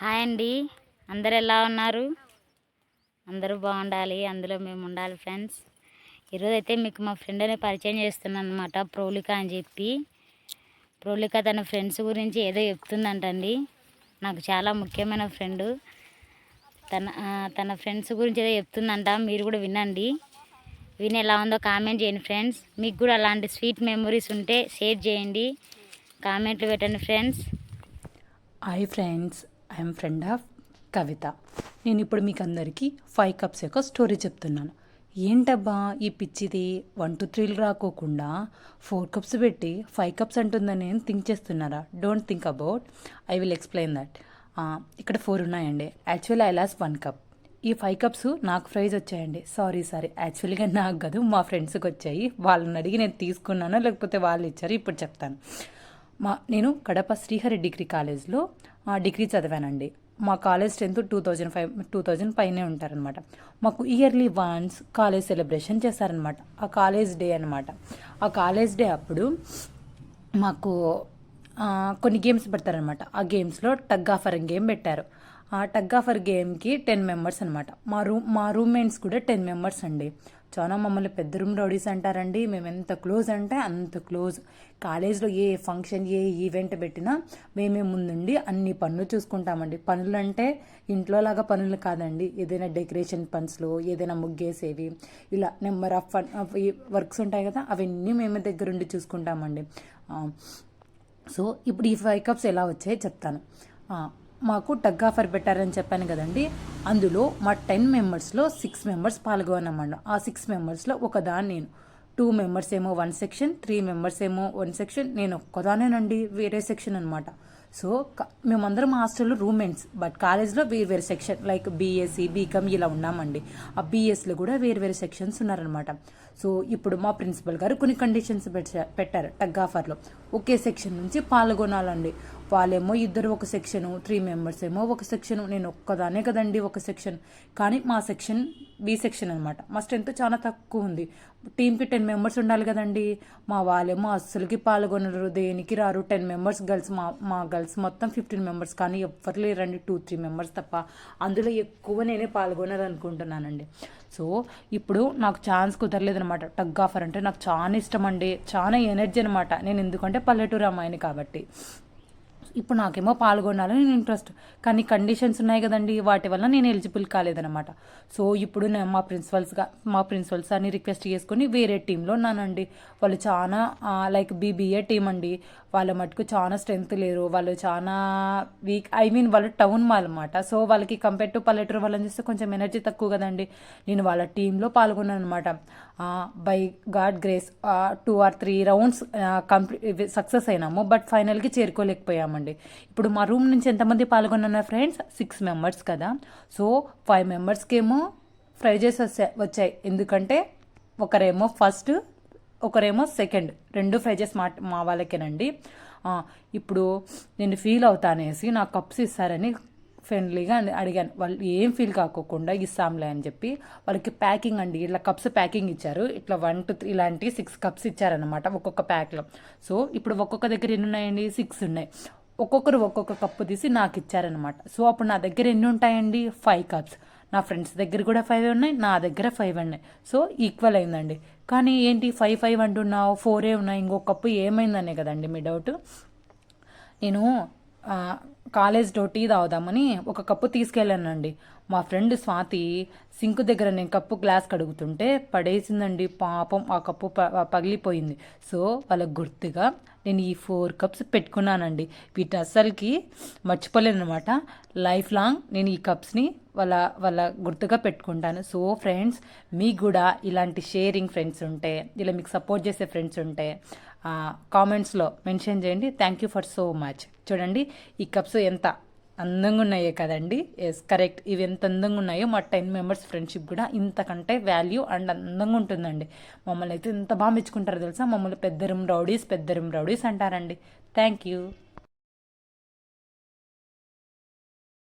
Hi అండి. అందరు ఎలా ఉన్నారు? అందరూ బాగుండాలి. అందులో మేము ఉండాలి ఫ్రెండ్స్. ఈరోజు అయితే మీకు మా ఫ్రెండ్ అనే పరిచయం చేస్తున్నాను అనమాట ప్రోలిక అని చెప్పి. ప్రోలిక తన ఫ్రెండ్స్ గురించి ఏదో చెప్తుందంటండి. నాకు చాలా ముఖ్యమైన ఫ్రెండ్. తన తన ఫ్రెండ్స్ గురించి ఏదో చెప్తుందంట. మీరు కూడా వినండి. విని ఎలా ఉందో కామెంట్ చేయండి ఫ్రెండ్స్. మీకు కూడా అలాంటి స్వీట్ మెమరీస్ ఉంటే షేర్ చేయండి. కామెంట్లు పెట్టండి friends. Hi friends. I'm friend of Kavitha. నేను ఇప్పుడు మీకు అందరికీ ఫైవ్ కప్స్ యొక్క స్టోరీ చెప్తున్నాను. ఏంటబ్బా ఈ పిచ్చిది? వన్ టూ త్రీలు రాకోకుండా ఫోర్ కప్స్ పెట్టి ఫైవ్ కప్స్ అంటుందని నేను థింక్ చేస్తున్నారా? Don't think about. I will explain that. ఇక్కడ ఫోర్ ఉన్నాయండి. Actual I loss one cup. ఈ ఫైవ్ కప్స్ నాకు ప్రైజ్ వచ్చాయండి. Sorry sorry. యాక్చువల్గా నాకు కాదు మా ఫ్రెండ్స్కి వచ్చాయి. వాళ్ళని అడిగి నేను తీసుకున్నాను? లేకపోతే వాళ్ళు ఇచ్చారు? ఇప్పుడు చెప్తాను. మా నేను కడప శ్రీహరి డిగ్రీ కాలేజ్లో డిగ్రీ చదివానండి. మా college strength two thousand five two thousand పైనే ఉంటారనమాట మాకు ఇయర్లీ వన్స్ కాలేజ్ సెలబ్రేషన్ చేశారనమాట ఆ కాలేజ్ డే అనమాట ఆ కాలేజ్ డే అప్పుడు మాకు కొన్ని గేమ్స్ పెడతారనమాట ఆ గేమ్స్లో టగ్ ఆఫర్ గేమ్ పెట్టారు. ఆ టగ్ ఆఫర్ గేమ్కి టెన్ మెంబర్స్ అనమాట మా రూమ్ మా రూమ్మేట్స్ కూడా టెన్ మెంబర్స్ అండి. చాలా మమ్మల్ని పెద్ద రూమ్ రౌడీస్ అంటారండి. మేము ఎంత క్లోజ్ అంటే అంత క్లోజ్. కాలేజ్లో ఏ ఫంక్షన్ ఏ ఈవెంట్ పెట్టినా మేమే ముందుండి అన్ని పనులు చూసుకుంటామండి. పనులు అంటే ఇంట్లో లాగా పనులు కాదండి. ఏదైనా డెకరేషన్ పన్స్లో ఏదైనా ముగ్గేసేవి ఇలా నెంబర్ ఆఫ్ ఫన్ వర్క్స్ ఉంటాయి కదా అవన్నీ మేమే దగ్గరుండి చూసుకుంటామండి. సో ఇప్పుడు ఈ ఫైవ్ కప్స్ ఎలా వచ్చాయో చెప్తాను. మాకు టగ్ ఆఫర్ పెట్టారని చెప్పాను కదండి. అందులో మా టెన్ మెంబర్స్లో సిక్స్ మెంబర్స్ పాల్గొన్నామన్న ఆ సిక్స్ మెంబర్స్లో ఒకదాన్ని నేను. టూ మెంబర్స్ ఏమో వన్ సెక్షన్ త్రీ మెంబర్స్ ఏమో వన్ సెక్షన్ నేను ఒక్కదానేనండి వేరే సెక్షన్ అనమాట సో మేమందరం హాస్టల్లో రూమ్మేట్స్ బట్ కాలేజ్లో వేరు వేరే సెక్షన్ లైక్ బీఎస్సీ బీకామ్ ఇలా ఉన్నామండి. ఆ బీఎస్లో కూడా వేరు వేరే సెక్షన్స్ ఉన్నారనమాట సో ఇప్పుడు మా ప్రిన్సిపల్ గారు కొన్ని కండిషన్స్ పెట్టా- పెట్టారు టగ్ ఆఫర్లో. ఒకే సెక్షన్ నుంచి పాల్గొనాలండి. వాళ్ళేమో ఇద్దరు ఒక సెక్షను త్రీ మెంబర్స్ ఏమో ఒక సెక్షను నేను ఒక్కదానే కదండి ఒక సెక్షన్. కానీ మా సెక్షన్ బి సెక్షన్ అనమాట మా స్ట్రెంత్ చాలా తక్కువ ఉంది. టీంకి టెన్ మెంబర్స్ ఉండాలి కదండి. మా వాళ్ళేమో అస్సలకి పాల్గొనరు. దేనికి రారు? టెన్ మెంబర్స్ గర్ల్స్ మా మా గర్ల్స్ మొత్తం ఫిఫ్టీన్ మెంబర్స్ కానీ ఎవ్వరు లేరండి టూ త్రీ మెంబర్స్ తప్ప. అందులో ఎక్కువ నేనే పాల్గొనరు అనుకుంటున్నానండి సో ఇప్పుడు నాకు ఛాన్స్ కుదరలేదనమాట టగ్ ఆఫర్ అంటే నాకు చాలా ఇష్టం అండి చాలా ఎనర్జీ అనమాట నేను ఎందుకంటే పల్లెటూరు అమ్మాయిని కాబట్టి. ఇప్పుడు నాకేమో పాల్గొనాలని ఇంట్రెస్ట్ కానీ కండిషన్స్ ఉన్నాయి కదండి వాటి వల్ల నేను ఎలిజిబుల్ కాలేదనమాట సో ఇప్పుడు నేను మా ప్రిన్సిపల్స్గా మా ప్రిన్సిపల్స్ అని రిక్వెస్ట్ చేసుకుని వేరే టీంలో ఉన్నానండి. వాళ్ళు చాలా లైక్ బీబీఏ టీం అండి. వాళ్ళ మటుకు చాలా స్ట్రెంత్ లేరు. వాళ్ళు చాలా వీక్ ఐ మీన్ వాళ్ళు టౌన్ అనమాట సో వాళ్ళకి కంపేర్ టు పల్లెటూరు వాళ్ళని చూస్తే కొంచెం ఎనర్జీ తక్కువ కదండి. నేను వాళ్ళ టీంలో పాల్గొన్నాను అనమాట by God grace two or three rounds complete success అయినాము. But ఫైనల్కి చేరుకోలేకపోయాము. చేరుకోలేకపోయామండి ఇప్పుడు మా రూమ్ నుంచి ఎంతమంది పాల్గొన్న ఫ్రెండ్స్? సిక్స్ మెంబర్స్ కదా. సో ఫైవ్ మెంబర్స్కి ఏమో ప్రైజెస్ వచ్చాయి. ఎందుకంటే ఒకరేమో ఫస్ట్ ఒకరేమో సెకండ్ రెండు ప్రైజెస్ మా మా వాళ్ళకేనండి. ఇప్పుడు నేను ఫీల్ అవుతానేసి నా కప్స్ ఇస్తారని ఫ్రెండ్లీగా అడిగాను. వాళ్ళు ఏం ఫీల్ కాకోకుండా ఇస్తాంలే అని చెప్పి వాళ్ళకి ప్యాకింగ్ అండి. ఇట్లా కప్స్ ప్యాకింగ్ ఇచ్చారు. ఇట్లా వన్ టు త్రీ ఇలాంటి సిక్స్ కప్స్ ఇచ్చారనమాట ఒక్కొక్క ప్యాక్లో సో ఇప్పుడు ఒక్కొక్క దగ్గర ఎన్ని ఉన్నాయండి? సిక్స్ ఉన్నాయి. ఒక్కొక్కరు ఒక్కొక్క కప్పు తీసి నాకు ఇచ్చారనమాట సో అప్పుడు నా దగ్గర ఎన్ని ఉంటాయండి ఫైవ్ కప్స్. నా ఫ్రెండ్స్ దగ్గర కూడా ఫైవ్ ఉన్నాయి నా దగ్గర ఫైవ్ ఉన్నాయి. సో ఈక్వల్ అయిందండి. కానీ ఏంటి ఫైవ్ ఫైవ్ అంటున్నావు ఫోరే ఉన్నాయి ఇంకో కప్పు ఏమైందనే కదండి మీ డౌట్. నేను కాలేజ్లో టీ తాగుదామని ఒక కప్పు తీసుకెళ్ళానండి. మా ఫ్రెండ్ స్వాతి సింక్ దగ్గర నేను కప్పు గ్లాస్ కడుగుతుంటే పడేసిందండి. పాపం ఆ కప్పు ప- పగిలిపోయింది. సో వాళ్ళకి గుర్తుగా నేను ఈ ఫోర్ కప్స్ పెట్టుకున్నానండి. వీటి అస్సలకి మర్చిపోలేను అనమాట లైఫ్ లాంగ్ నేను ఈ కప్స్ని వాళ్ళ వాళ్ళ గుర్తుగా పెట్టుకుంటాను. సో ఫ్రెండ్స్ మీకు కూడా ఇలాంటి షేరింగ్ ఫ్రెండ్స్ ఉంటే ఇలా మీకు సపోర్ట్ చేసే ఫ్రెండ్స్ ఉంటే కామెంట్స్లో మెన్షన్ చేయండి. Thank you for so much చూడండి ఈ కప్స్ ఎంత అందంగా ఉన్నాయో కదండి. ఎస్ కరెక్ట్ ఇవి ఎంత అందంగా ఉన్నాయో మా టెన్ మెంబర్స్ ఫ్రెండ్షిప్ కూడా ఇంతకంటే వాల్యూ అండ్ అందంగా ఉంటుందండి. మమ్మల్ని అయితే ఎంత బాగా మెచ్చుకుంటారో తెలుసా? మమ్మల్ని పెద్దరం రౌడీస్ పెద్దరం రౌడీస్ అంటారండి. Thank you